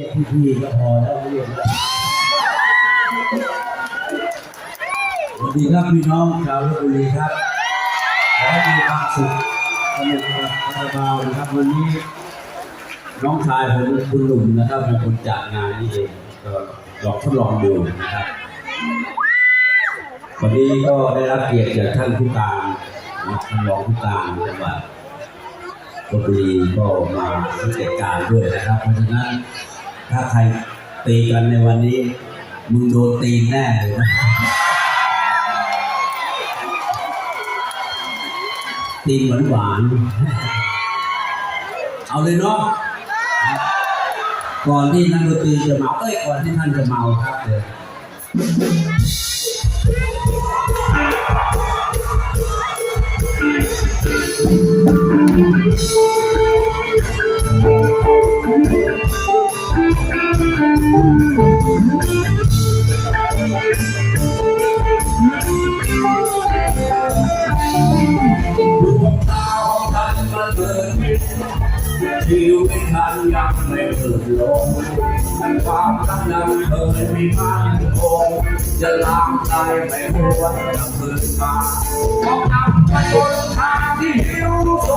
รียกพี่ๆก็พอแล้วไม่เรียกแล้วสวัสดีครับพี่น้องชาวลบบุรีครับขอให้มีความสุขสนุกกับาราบาวนะครับวันนี้น้องชายผมคุณหนุ่มนะครับเป็นคนจัดงานนี่เองก็ลองทดลองดูนะครับ วันนี้ก็ได้รับเกียรติจากท่านผู้การท่านรองผู้การจังหวัดลบบุรีก็มาสังเกตการด้วยนะครับ เพราะฉะนั้น ถ้าใครตีกันในวันนี้ มึงโดนตีแน่เลยนะตีนหวานหวาน เอาเลยเนาะ ก่อนที่นักดนตรีจะเมา เอ้ย ก่อนที่ท่านจะเมาครับเดี๋ยวดว ชีวิตทันยังไม่เกิดลงความรักนั้นเคยมีมั่นคงจะล้างใจไม่หวนจะคืนมาต้องนำไปบนทางที่หิวโซ